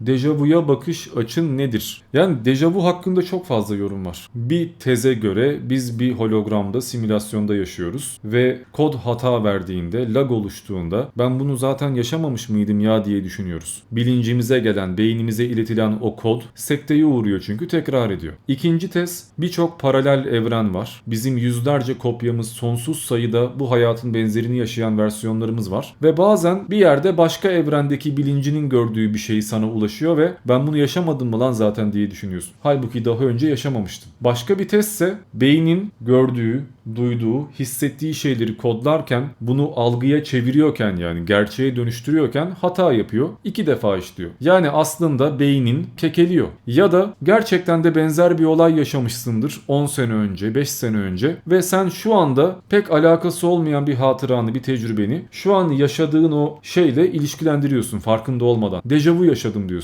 Dejavuya bakış açın nedir? Yani dejavu hakkında çok fazla yorum var. Bir teze göre biz bir hologramda, simülasyonda yaşıyoruz ve kod hata verdiğinde, lag oluştuğunda ben bunu zaten yaşamamış mıydım ya diye düşünüyoruz. Bilincimize gelen, beynimize iletilen o kod sekteye uğruyor çünkü tekrar ediyor. İkinci tez birçok paralel evren var. Bizim yüzlerce kopyamız sonsuz sayıda bu hayatın benzerini yaşayan versiyonlarımız var. Ve bazen bir yerde başka evrendeki bilincinin gördüğü bir şey sana ulaşıyor ve ben bunu yaşamadım mı lan zaten diye düşünüyorsun. Halbuki daha önce yaşamamıştın. Başka bir testse beynin gördüğü, duyduğu, hissettiği şeyleri kodlarken bunu algıya çeviriyorken yani gerçeğe dönüştürüyorken hata yapıyor. iki defa işliyor. Yani aslında beynin kekeliyor. Ya da gerçekten de benzer bir olay yaşamışsındır 10 sene önce, 5 sene önce ve sen şu anda pek alakası olmayan bir hatıranı, bir tecrübeni şu an yaşadığın o şeyle ilişkilendiriyorsun farkında olmadan. Dejavu yaşadım diyorsun.